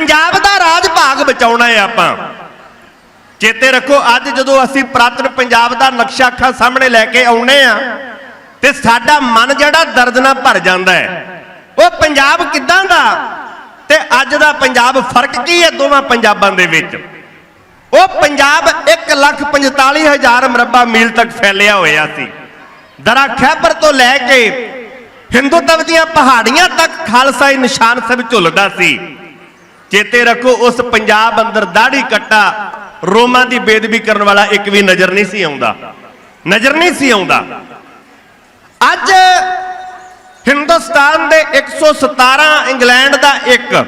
ਪੰਜਾਬ ਦਾ ਰਾਜ ਭਾਗ ਬਚਾਉਣਾ ਹੈ ਆਪਾਂ। ਚੇਤੇ ਰੱਖੋ, ਅੱਜ ਜਦੋਂ ਅਸੀਂ ਪ੍ਰਾਤਨ ਪੰਜਾਬ ਦਾ ਨਕਸ਼ਾ ਅੱਖਾਂ ਸਾਹਮਣੇ ਲੈ ਕੇ ਆਉਨੇ ਆ ਤੇ ਸਾਡਾ ਮਨ ਜਿਹੜਾ ਦਰਦ ਨਾਲ ਭਰ ਜਾਂਦਾ ਹੈ। ਉਹ ਪੰਜਾਬ ਕਿੱਦਾਂ ਦਾ? ਤੇ ਅੱਜ ਦਾ ਪੰਜਾਬ ਫ਼ਰਕ ਕੀ ਹੈ ਦੋਵਾਂ ਪੰਜਾਬਾਂ ਦੇ ਵਿੱਚ? ਉਹ ਪੰਜਾਬ 145000 ਮਰਬਾ ਮੀਲ ਤੱਕ ਫੈਲਿਆ ਹੋਇਆ ਸੀ। ਦਰਾ ਖੈਬਰ ਤੋਂ ਲੈ ਕੇ ਹਿੰਦੂਤਵ ਦੀਆਂ ਪਹਾੜੀਆਂ ਤੱਕ ਖਾਲਸਾਈ ਨਿਸ਼ਾਨ ਸਭ ਝੁੱਲਦਾ ਸੀ। ਚੇਤੇ ਰੱਖੋ, ਉਸ ਪੰਜਾਬ ਅੰਦਰ ਦਾੜੀ ਕੱਟਾ, ਰੋਮਾਂ ਦੀ ਬੇਦਬੀ ਕਰਨ ਵਾਲਾ ਇੱਕ ਵੀ ਨਜ਼ਰ ਨਹੀਂ ਸੀ ਆਉਂਦਾ। ਨਜ਼ਰ ਨਹੀਂ ਸੀ ਆਉਂਦਾ। ਅੱਜ ਹਿੰਦੁਸਤਾਨ ਦੇ 117 ਇੰਗਲੈਂਡ ਦਾ ਇੱਕ,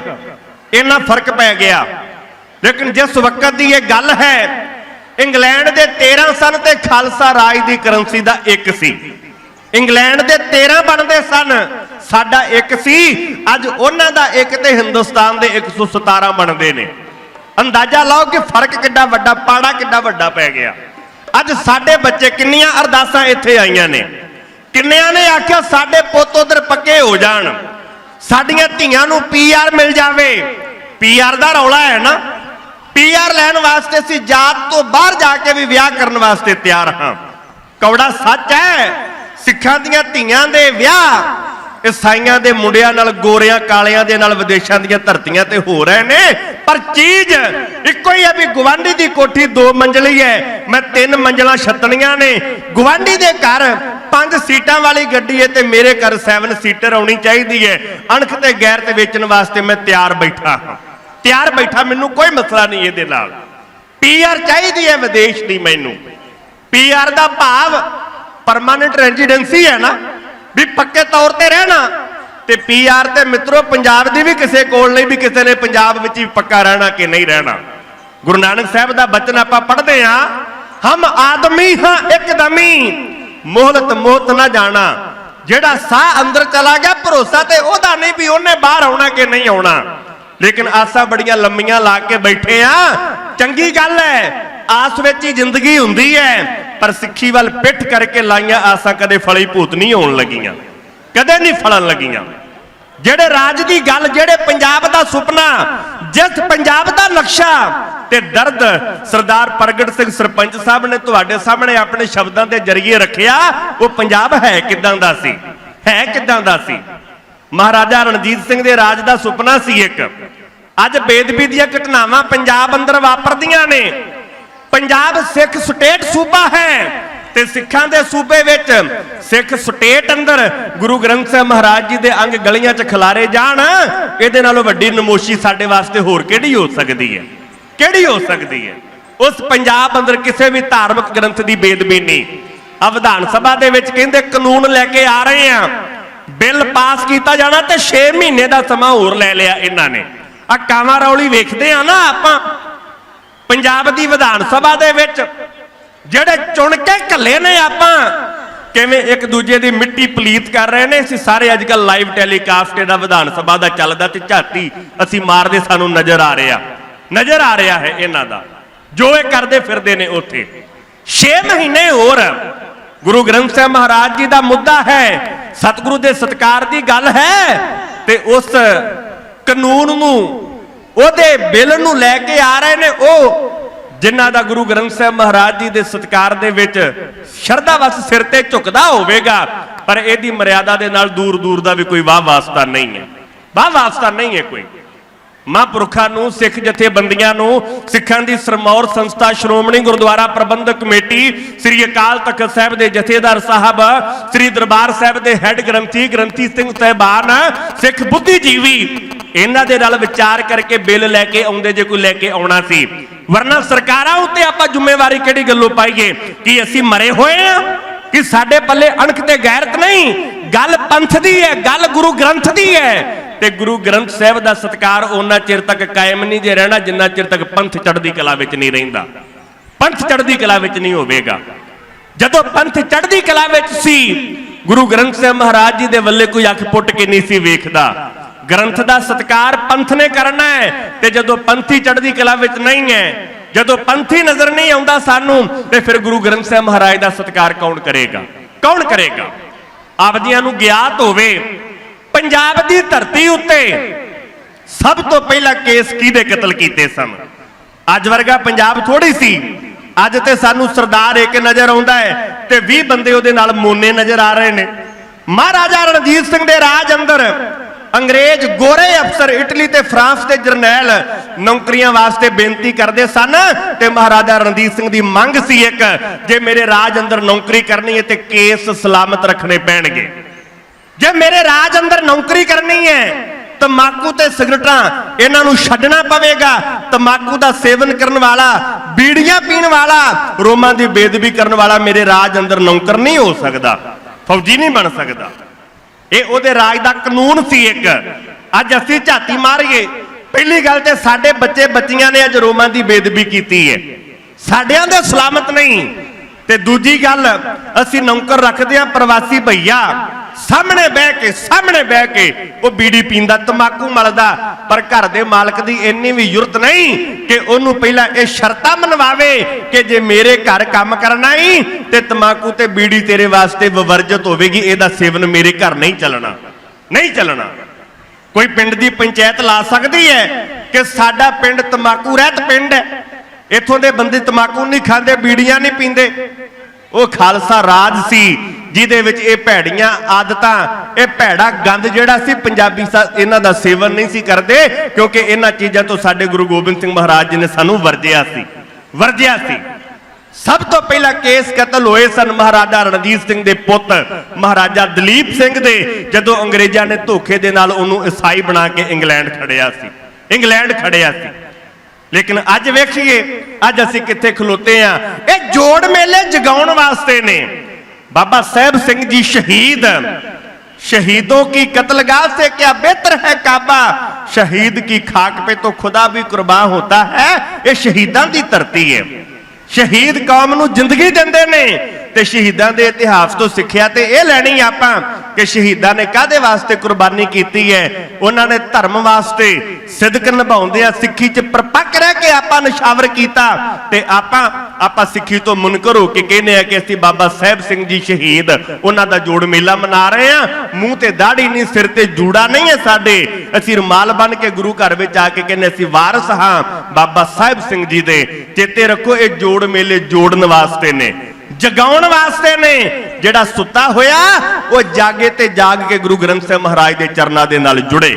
ਇੰਨਾ ਫ਼ਰਕ ਪੈ ਗਿਆ। ਲੇਕਿਨ ਜਿਸ ਵਕਤ ਦੀ ਇਹ ਗੱਲ ਹੈ, ਇੰਗਲੈਂਡ ਦੇ 13 ਸਨ ਤੇ ਖਾਲਸਾ ਰਾਜ ਦੀ ਕਰੰਸੀ ਦਾ ਇੱਕ ਸੀ। ਇੰਗਲੈਂਡ ਦੇ 13 ਬਣਦੇ ਸਨ। ਸਾਡਾ ਇੱਕ ਸੀ। ਅੱਜ ਉਹਨਾਂ ਦਾ ਇੱਕ ਤੇ ਹਿੰਦੁਸਤਾਨ ਦੇ 117 ਬਣਦੇ ਨੇ। ਅੰਦਾਜ਼ਾ ਲਾਓ ਕਿ ਫ਼ਰਕ ਕਿੱਡਾ ਵੱਡਾ, ਪਾੜਾ ਕਿੱਡਾ ਵੱਡਾ ਪੈ ਗਿਆ। ਅੱਜ ਸਾਡੇ ਬੱਚੇ ਕਿੰਨੀਆਂ ਅਰਦਾਸਾਂ ਇੱਥੇ ਆਈਆਂ ਨੇ। ਕਿੰਨਿਆਂ ਨੇ ਆਖਿਆ, ਸਾਡੇ ਪੁੱਤ ਉਧਰ ਪੱਕੇ ਹੋ ਜਾਣ। ਸਾਡੀਆਂ ਧੀਆਂ ਨੂੰ ਪੀਆਰ ਮਿਲ ਜਾਵੇ। ਪੀਆਰ ਦਾ ਰੌਲਾ ਹੈ ਨਾ। ਪੀਆਰ ਲੈਣ ਵਾਸਤੇ ਅਸੀਂ ਜਾਤ ਤੋਂ ਬਾਹਰ ਜਾ ਕੇ ਵੀ ਵਿਆਹ ਕਰਨ ਵਾਸਤੇ ਤਿਆਰ ਹਾਂ। ਕੌੜਾ ਸੱਚ ਹੈ। ਸਿੱਖਾਂ ਦੀਆਂ ਧੀਆਂ ਦੇ ਵਿਆਹ। ਈਸਾਈਆਂ ਦੇ ਮੁੰਡਿਆਂ ਨਾਲ, ਗੋਰਿਆਂ ਕਾਲਿਆਂ ਦੇ ਨਾਲ, ਵਿਦੇਸ਼ਾਂ ਦੀਆਂ ਧਰਤੀਆਂ ਤੇ ਹੋ ਰਹੇ ਨੇ। ਪਰ ਚੀਜ਼ ਇੱਕੋ ਹੀ ਹੈ ਵੀ ਗਵਾਂਢੀ ਦੀ ਕੋਠੀ ਦੋ ਮੰਜ਼ਲੀ ਹੈ। ਮੈਂ ਤਿੰਨ ਮੰਜ਼ਲਾਂ ਛੱਤਣੀਆਂ ਨੇ। ਗਵਾਂਢੀ ਦੇ ਘਰ ਪੰਜ ਸੀਟਾਂ ਵਾਲੀ ਗੱਡੀ ਹੈ ਤੇ ਮੇਰੇ ਘਰ 7 ਸੀਟਰ ਆਉਣੀ ਚਾਹੀਦੀ ਹੈ। ਅਣਖ ਤੇ ਗੈਰ ਤੇ ਵੇਚਣ ਵਾਸਤੇ ਮੈਂ ਤਿਆਰ ਬੈਠਾ ਹਾਂ। ਤਿਆਰ ਬੈਠਾ ਮੈਨੂੰ ਕੋਈ ਮਸਲਾ ਨਹੀਂ ਇਹਦੇ ਨਾਲ। ਪੀਆਰ ਚਾਹੀਦੀ ਹੈ ਵਿਦੇਸ਼ ਦੀ ਮੈਨੂੰ। ਪੀਆਰ ਦਾ ਭਾਵ ਪਰਮਾਨੈਂਟ ਰੈਜ਼ੀਡੈਂਸੀ ਹੈ ਨਾ, ਵੀ ਪੱਕੇ ਤੌਰ ਤੇ ਰਹਿਣਾ। ਤੇ ਪੀਆਰ ਤੇ ਮਿੱਤਰੋ, ਪੰਜਾਬ ਦੀ ਵੀ ਕਿਸੇ ਕੋਲ ਨਹੀਂ ਵੀ ਕਿਸੇ ਨੇ ਪੰਜਾਬ ਵਿੱਚ ਹੀ ਪੱਕਾ ਰਹਿਣਾ ਕਿ ਨਹੀਂ ਰਹਿਣਾ। ਗੁਰੂ ਨਾਨਕ ਸਾਹਿਬ ਦਾ ਬਚਨ ਆਪਾਂ ਪੜ੍ਹਦੇ ਆ ਹਮ ਆਦਮੀ ਹਾਂ ਇੱਕਦਮੀ, ਮੋਹਲਤ ਮੋਤ ਨਾ ਜਾਣਾ। ਜਿਹੜਾ ਸਾਹ ਅੰਦਰ ਚਲਾ ਗਿਆ ਭਰੋਸਾ ਤੇ ਉਹਦਾ ਨਹੀਂ ਵੀ ਉਹਨੇ ਬਾਹਰ ਆਉਣਾ ਕਿ ਨਹੀਂ ਆਉਣਾ। ਲੇਕਿਨ ਆਸਾਂ ਬੜੀਆਂ ਲੰਮੀਆਂ ਲਾ ਕੇ ਬੈਠੇ ਆ ਚੰਗੀ ਗੱਲ ਹੈ, ਆਸ ਵਿੱਚ ਹੀ ਜ਼ਿੰਦਗੀ ਹੁੰਦੀ ਹੈ। ਪਰ ਸਿੱਖੀ ਵੱਲ ਪਿੱਠ ਕਰਕੇ ਲਾਈਆਂ ਆਸਾਂ ਕਦੇ ਫਲੀ ਭੂਤ ਨਹੀਂ ਹੋਣ ਲੱਗੀਆਂ, ਕਦੇ ਨਹੀਂ ਫਲਣ ਲੱਗੀਆਂ। ਜਿਹੜੇ ਰਾਜ ਦੀ ਗੱਲ, ਜਿਹੜੇ ਪੰਜਾਬ ਦਾ ਸੁਪਨਾ, ਜਿਸ ਪੰਜਾਬ ਦਾ ਨਕਸ਼ਾ ਤੇ ਦਰਦ ਸਰਦਾਰ ਪ੍ਰਗਟ ਸਿੰਘ ਸਰਪੰਚ ਸਾਹਿਬ ਨੇ ਤੁਹਾਡੇ ਸਾਹਮਣੇ ਆਪਣੇ ਸ਼ਬਦਾਂ ਦੇ ਜ਼ਰੀਏ ਰੱਖਿਆ, ਉਹ ਪੰਜਾਬ ਹੈ ਕਿਦਾਂ ਦਾ ਸੀ? ਹੈ ਕਿਦਾਂ ਦਾ ਸੀ? ਮਹਾਰਾਜਾ ਰਣਜੀਤ ਸਿੰਘ ਦੇ ਰਾਜ ਦਾ ਸੁਪਨਾ ਸੀ ਇੱਕ। ਅੱਜ ਬੇਦਬੀ ਦੀਆਂ ਘਟਨਾਵਾਂ ਪੰਜਾਬ ਅੰਦਰ ਵਾਪਰਦੀਆਂ ਨੇ। ਪੰਜਾਬ ਸਿੱਖ ਸਟੇਟ ਸੂਬਾ ਹੈ ਤੇ ਸਿੱਖਾਂ ਦੇ ਸੂਬੇ ਵਿੱਚ ਸਿੱਖ ਸਟੇਟ ਅੰਦਰ ਗੁਰੂ ਗ੍ਰੰਥ ਸਾਹਿਬ ਮਹਾਰਾਜ ਜੀ ਦੇ ਅੰਗ ਗਲੀਆਂ 'ਚ ਖਿਲਾਰੇ ਜਾਣ, ਇਹਦੇ ਨਾਲੋਂ ਵੱਡੀ ਨਮੋਸ਼ੀ ਸਾਡੇ ਵਾਸਤੇ ਹੋਰ ਕਿਹੜੀ ਹੋ ਸਕਦੀ ਹੈ? ਕਿਹੜੀ ਹੋ ਸਕਦੀ ਹੈ? ਉਸ ਪੰਜਾਬ ਅੰਦਰ ਕਿਸੇ ਵੀ ਧਾਰਮਿਕ ਗ੍ਰੰਥ ਦੀ ਬੇਦਬੀ ਨਹੀਂ ਆ ਵਿਧਾਨ ਸਭਾ ਦੇ ਵਿੱਚ ਕਹਿੰਦੇ ਕਾਨੂੰਨ ਲੈ ਕੇ ਆ ਰਹੇ ਆ ਬਿੱਲ ਪਾਸ ਕੀਤਾ ਜਾਣਾ ਤੇ 6 ਮਹੀਨੇ ਦਾ ਸਮਾਂ ਹੋਰ ਲੈ ਲਿਆ ਇਹਨਾਂ ਨੇ। ਆ ਕਾਵਾਂ ਰੌਲੀ ਵੇਖਦੇ ਆ ਨਾ ਆਪਾਂ ਪੰਜਾਬ ਦੀ ਵਿਧਾਨ ਸਭਾ ਦੇ ਵਿੱਚ ਜਿਹੜੇ ਚੁਣ ਕੇ ਘੱਲੇ ਨੇ ਆਪਾਂ, ਕਿਵੇਂ ਇੱਕ ਦੂਜੇ ਦੀ ਮਿੱਟੀ ਪਲੀਤ ਕਰ ਰਹੇ ਨੇ, ਅਸੀਂ ਸਾਰੇ ਅੱਜ ਕੱਲ ਲਾਈਵ ਟੈਲੀਕਾਸਟ ਇਹਦਾ ਵਿਧਾਨ ਸਭਾ ਦਾ ਚੱਲਦਾ ਤੇ ਝਾਤੀ ਅਸੀਂ ਮਾਰਦੇ ਸਾਨੂੰ ਨਜ਼ਰ ਆ ਰਿਹਾ। ਨਜ਼ਰ ਆ ਰਿਹਾ ਹੈ ਇਹਨਾਂ ਦਾ। ਜੋ ਇਹ ਕਰਦੇ ਫਿਰਦੇ ਨੇ ਉੱਥੇ। 6 ਮਹੀਨੇ ਹੋਰ ਗੁਰੂ ਗ੍ਰੰਥ ਸਾਹਿਬ ਮਹਾਰਾਜ ਜੀ ਦਾ ਮੁੱਦਾ ਹੈ, ਸਤਿਗੁਰੂ ਦੇ ਸਤਕਾਰ ਦੀ ਗੱਲ ਹੈ ਤੇ ਉਸ ਕਾਨੂੰਨ ਨੂੰ ਉਹਦੇ ਬਿੱਲ ਨੂੰ ਲੈ ਕੇ ਆ ਰਹੇ ਨੇ ਉਹ, ਜਿਨ੍ਹਾਂ ਦਾ ਗੁਰੂ ਗ੍ਰੰਥ ਸਾਹਿਬ ਮਹਾਰਾਜ ਜੀ ਦੇ ਸਤਕਾਰ ਦੇ ਵਿੱਚ ਸ਼ਰਧਾ ਵਸ ਸਿਰ ਤੇ ਝੁਕਦਾ ਹੋਵੇਗਾ, ਪਰ ਇਹਦੀ ਮਰਿਆਦਾ ਦੇ ਨਾਲ ਦੂਰ ਦੂਰ ਦਾ ਵੀ ਕੋਈ ਵਾਹ ਵਾਸਤਾ ਨਹੀਂ ਹੈ। ਵਾਹ ਵਾਸਤਾ ਨਹੀਂ ਹੈ ਕੋਈ। ਮਹਾਂਪੁਰਖਾਂ ਨੂੰ, ਸਿੱਖ ਜਥੇਬੰਦੀਆਂ ਨੂੰ, ਸਿੱਖਾਂ ਦੀ ਸਰਮੌਰ ਸੰਸਥਾ ਸ਼੍ਰੋਮਣੀ ਗੁਰਦੁਆਰਾ ਪ੍ਰਬੰਧਕ ਕਮੇਟੀ, ਸ੍ਰੀ ਅਕਾਲ ਤਖਤ ਸਾਹਿਬ ਦੇ ਜਥੇਦਾਰ ਸਾਹਿਬ, ਸ੍ਰੀ ਦਰਬਾਰ ਸਾਹਿਬ ਦੇ ਹੈੱਡ ਗ੍ਰੰਥੀ ਗ੍ਰੰਥੀ ਸਿੰਘ ਸਾਹਿਬਾਨ, ਸਿੱਖ ਬੁੱਧੀਜੀਵੀ ਇਹਨਾਂ ਦੇ ਨਾਲ ਵਿਚਾਰ ਕਰਕੇ ਬਿੱਲ ਲੈ ਕੇ ਆਉਂਦੇ ਜੇ ਕੋਈ ਲੈ ਕੇ ਆਉਣਾ ਸੀ। ਵਰਨਾ ਸਰਕਾਰਾਂ ਉੱਤੇ ਆਪਾਂ ਜ਼ਿੰਮੇਵਾਰੀ ਕਿਹੜੀ ਗੱਲੋਂ ਪਾਈਏ? ਕਿ ਅਸੀਂ ਮਰੇ ਹੋਏ ਆ? ਕਿ ਸਾਡੇ ਪੱਲੇ ਅਣਖ ਤੇ ਗੈਰਤ ਨਹੀਂ? ਗੱਲ ਪੰਥ ਦੀ ਹੈ, ਗੱਲ ਗੁਰੂ ਗ੍ਰੰਥ ਦੀ ਹੈ। ਤੇ ਗੁਰੂ ਗ੍ਰੰਥ ਸਾਹਿਬ ਦਾ ਸਤਕਾਰ ਉਹਨਾਂ ਚਿਰ ਤੱਕ ਕਾਇਮ ਨਹੀਂ ਜੇ ਰਹਿਣਾ, ਜਿੰਨਾ ਚਿਰ ਤੱਕ ਪੰਥ ਚੜ੍ਹਦੀ ਕਲਾ ਵਿੱਚ ਨਹੀਂ ਰਹਿੰਦਾ। ਪੰਥ ਚੜ੍ਹਦੀ ਕਲਾ ਵਿੱਚ ਨਹੀਂ ਹੋਵੇਗਾ। ਜਦੋਂ ਪੰਥ ਚੜ੍ਹਦੀ ਕਲਾ ਵਿੱਚ ਸੀ, ਗੁਰੂ ਗ੍ਰੰਥ ਸਾਹਿਬ ਮਹਾਰਾਜ ਜੀ ਦੇ ਵੱਲੇ ਕੋਈ ਅੱਖ ਪੁੱਟ ਕੇ ਨਹੀਂ ਸੀ ਵੇਖਦਾ। ਗ੍ਰੰਥ ਦਾ ਸਤਕਾਰ ਪੰਥ ਨੇ ਕਰਨਾ ਹੈ ਤੇ ਜਦੋਂ ਪੰਥੀ ਚੜ੍ਹਦੀ ਕਲਾ ਵਿੱਚ ਨਹੀਂ ਹੈ, ਜਦੋਂ ਪੰਥੀ ਨਜ਼ਰ ਨਹੀਂ ਆਉਂਦਾ ਸਾਨੂੰ, ਤੇ ਫਿਰ ਗੁਰੂ ਗ੍ਰੰਥ ਸਾਹਿਬ ਮਹਾਰਾਜ ਦਾ ਸਤਕਾਰ ਕੌਣ ਕਰੇਗਾ? ਕੌਣ ਕਰੇਗਾ? ਆਪਦੀਆਂ ਨੂੰ ਗਿਆਤ ਹੋਵੇ, ਪੰਜਾਬ ਦੀ ਧਰਤੀ ਉੱਤੇ ਸਭ ਤੋਂ ਪਹਿਲਾਂ ਕੇਸ ਕਿਹਦੇ ਕਤਲ ਕੀਤੇ ਸਨ? ਅੱਜ ਵਰਗਾ ਪੰਜਾਬ ਥੋੜੀ ਸੀ। ਅੱਜ ਤੇ ਸਾਨੂੰ ਸਰਦਾਰ ਇੱਕ ਨਜ਼ਰ ਆਉਂਦਾ ਹੈ ਤੇ 20 ਬੰਦੇ ਉਹਦੇ ਨਾਲ ਮੋਨੇ ਨਜ਼ਰ ਆ ਰਹੇ ਨੇ। ਮਹਾਰਾਜਾ ਰਣਜੀਤ ਸਿੰਘ ਦੇ ਰਾਜ ਅੰਦਰ ਅੰਗਰੇਜ਼ ਗੋਰੇ ਅਫਸਰ ਇਟਲੀ ਤੇ ਫਰਾਂਸ ਦੇ ਜਰਨੈਲ ਨੌਕਰੀਆਂ ਵਾਸਤੇ ਬੇਨਤੀ ਕਰਦੇ ਸਨ ਤੇ ਮਹਾਰਾਜਾ ਰਣਜੀਤ ਸਿੰਘ ਦੀ ਮੰਗ ਸੀ ਇੱਕ, ਜੇ ਮੇਰੇ ਰਾਜ ਅੰਦਰ ਨੌਕਰੀ ਕਰਨੀ ਹੈ ਤੇ ਕੇਸ ਸਲਾਮਤ ਰੱਖਣੇ ਪੈਣਗੇ। ਜੇ ਮੇਰੇ ਰਾਜ ਅੰਦਰ ਨੌਕਰੀ ਕਰਨੀ ਹੈ ਤਮਾਕੂ ਤੇ ਸਿਗਰਟਾਂ ਇਹਨਾਂ ਨੂੰ ਛੱਡਣਾ ਪਵੇਗਾ ਤਮਾਕੂ ਦਾ ਸੇਵਨ ਕਰਨ ਵਾਲਾ, ਬੀੜੀਆਂ ਪੀਣ ਵਾਲਾ, ਰੋਮਾਂ ਦੀ ਬੇਦਬੀ ਕਰਨ ਵਾਲਾ ਮੇਰੇ ਰਾਜ ਅੰਦਰ ਨੌਕਰ ਨਹੀਂ ਹੋ ਸਕਦਾ। ਫੌਜੀ ਨਹੀਂ ਬਣ ਸਕਦਾ। ਇਹ ਉਹਦੇ ਰਾਜ ਦਾ ਕਾਨੂੰਨ ਸੀ ਇੱਕ। ਅੱਜ ਅਸੀਂ ਝਾਤੀ ਮਾਰੀਏ। ਪਹਿਲੀ ਗੱਲ ਤੇ ਸਾਡੇ ਬੱਚੇ ਬੱਚੀਆਂ ਨੇ ਅੱਜ ਰੋਮਾਂ ਦੀ ਬੇਦਬੀ ਕੀਤੀ ਹੈ ਸਾਡਿਆਂ ਦੇ ਸਲਾਮਤ ਨਹੀਂ। ਤੇ ਦੂਜੀ ਗੱਲ, ਅਸੀਂ ਨੌਕਰ ਰੱਖਦੇ ਆ ਪ੍ਰਵਾਸੀ ਭਈਆ। ਸਾਹਮਣੇ ਬਹਿ ਕੇ, ਸਾਹਮਣੇ ਬਹਿ ਕੇ ਉਹ ਬੀੜੀ ਪੀਂਦਾ ਤਮਾਕੂ ਮਲਦਾ, ਪਰ ਘਰ ਦੇ ਮਾਲਕ ਦੀ ਇੰਨੀ ਵੀ ਯੁਰਤ ਨਹੀਂ ਕਿ ਉਹਨੂੰ ਪਹਿਲਾਂ ਇਹ ਸ਼ਰਤਾਂ ਮਨਵਾਵੇ ਕਿ ਜੇ ਮੇਰੇ ਘਰ ਕੰਮ ਕਰਨਾ ਹੀ ਤੇ ਤਮਾਕੂ ਤੇ ਬੀੜੀ ਤੇਰੇ ਵਾਸਤੇ ਵਿਵਰਜਿਤ ਹੋਵੇਗੀ, ਇਹਦਾ ਸੇਵਨ ਮੇਰੇ ਘਰ ਨਹੀਂ ਚੱਲਣਾ। ਨਹੀਂ ਚੱਲਣਾ। ਕੋਈ ਪਿੰਡ ਦੀ ਪੰਚਾਇਤ ਲਾ ਸਕਦੀ ਹੈ ਕਿ ਸਾਡਾ ਪਿੰਡ ਤਮਾਕੂ ਰਹਿਤ ਪਿੰਡ ਹੈ। ਇੱਥੋਂ ਦੇ ਬੰਦੇ ਤਮਾਕੂ ਨਹੀਂ ਖਾਂਦੇ, ਬੀੜੀਆਂ ਨਹੀਂ ਪੀਂਦੇ। ਉਹ ਖਾਲਸਾ ਰਾਜ ਸੀ ਜਿਹਦੇ ਵਿੱਚ ਇਹ ਭੈੜੀਆਂ ਆਦਤਾਂ, ਇਹ ਭੈੜਾ ਗੰਦ ਜਿਹੜਾ ਸੀ, ਪੰਜਾਬੀ ਇਹਨਾਂ ਦਾ ਸੇਵਨ ਨਹੀਂ ਸੀ ਕਰਦੇ, ਕਿਉਂਕਿ ਇਹਨਾਂ ਚੀਜ਼ਾਂ ਤੋਂ ਸਾਡੇ ਗੁਰੂ ਗੋਬਿੰਦ ਸਿੰਘ ਮਹਾਰਾਜ ਜੀ ਨੇ ਸਾਨੂੰ ਵਰਜਿਆ ਸੀ ਵਰਜਿਆ ਸੀ। ਸਭ ਤੋਂ ਪਹਿਲਾਂ ਕੇਸ ਕਤਲ ਹੋਏ ਸਨ ਮਹਾਰਾਜਾ ਰਣਜੀਤ ਸਿੰਘ ਦੇ ਪੁੱਤ, ਮਹਾਰਾਜਾ ਦਲੀਪ ਸਿੰਘ ਦੇ, ਜਦੋਂ ਅੰਗਰੇਜ਼ਾਂ ਨੇ ਧੋਖੇ ਦੇ ਨਾਲ ਉਹਨੂੰ ਈਸਾਈ ਬਣਾ ਕੇ ਇੰਗਲੈਂਡ ਖੜਿਆ ਸੀ, ਇੰਗਲੈਂਡ ਖੜਿਆ ਸੀ। ਲੇਕਿਨ ਅੱਜ ਵੇਖੀਏ, ਅੱਜ ਅਸੀਂ ਕਿੱਥੇ ਖਲੋਤੇ ਆ, ਇਹ ਜੋੜ ਮੇਲੇ ਜਗਾਉਣ ਵਾਸਤੇ ਨੇ। ਬਾਬਾ ਸਾਹਿਬ ਸਿੰਘ ਜੀ ਸ਼ਹੀਦ शहीदों की कत्लगाह से क्या बेहतर है काबा शहीद की खाक पे तो खुदा भी कुर्बान होता है ਇਹ ਸ਼ਹੀਦਾਂ ਦੀ ਧਰਤੀ ਹੈ ਸ਼ਹੀਦ ਕੌਮ ਨੂੰ ਜ਼ਿੰਦਗੀ ਦਿੰਦੇ ਨੇ ਤੇ ਸ਼ਹੀਦਾਂ ਦੇ ਇਤਿਹਾਸ ਤੋਂ ਸਿੱਖਿਆ ਤੇ ਇਹ ਲੈਣੀ ਆਪਾਂ ਕਿ ਸ਼ਹੀਦਾਂ ਨੇ ਕਾਦੇ ਵਾਸਤੇ ਕੁਰਬਾਨੀ ਕੀਤੀ ਹੈ? ਉਹਨਾਂ ਨੇ ਧਰਮ ਵਾਸਤੇ ਸਿਦਕ ਨਿਭਾਉਂਦੇ ਆ ਸਿੱਖੀ 'ਚ ਪਰਪੱਕ ਰਹਿ ਕੇ ਆਪਾਂ ਨਿਸ਼ਾਵਰ ਕੀਤਾ ਤੇ ਆਪਾਂ ਆਪਾਂ ਸਿੱਖੀ ਤੋਂ ਮੁਨਕਰ ਹੋ ਕੇ ਕਹਿੰਦੇ ਆ ਕਿ ਅਸੀਂ ਬਾਬਾ ਸਾਹਿਬ ਸਿੰਘ ਜੀ ਸ਼ਹੀਦ, ਉਹਨਾਂ ਦਾ ਜੋੜ ਮੇਲਾ ਮਨਾ ਰਹੇ ਆ। ਮੂੰਹ ਤੇ ਦਾੜੀ ਨਹੀਂ, ਸਿਰ ਤੇ ਜੂੜਾ ਨਹੀਂ ਹੈ ਸਾਡੇ। ਅਸੀਂ ਰੁਮਾਲ ਬਨ ਕੇ ਗੁਰੂ ਘਰ ਵਿੱਚ ਆ ਕੇ ਕਹਿੰਦੇ ਅਸੀਂ ਵਾਰਸ ਹਾਂ ਬਾਬਾ ਸਾਹਿਬ ਸਿੰਘ ਜੀ ਦੇ। ਚੇਤੇ ਰੱਖੋ, ਇਹ ਜੋੜ ਮੇਲੇ ਜੋੜਨ ਵਾਸਤੇ ਨੇ। ਜਗਾਉਣ ਵਾਸਤੇ ਨੇ ਜਿਹੜਾ ਸੁੱਤਾ ਹੋਇਆ, ਉਹ ਜਾਗੇ ਤੇ ਜਾਗ ਕੇ ਗੁਰੂ ਗ੍ਰੰਥ ਸਾਹਿਬ ਮਹਾਰਾਜ ਦੇ ਚਰਨਾਂ ਦੇ ਨਾਲ ਜੁੜੇ।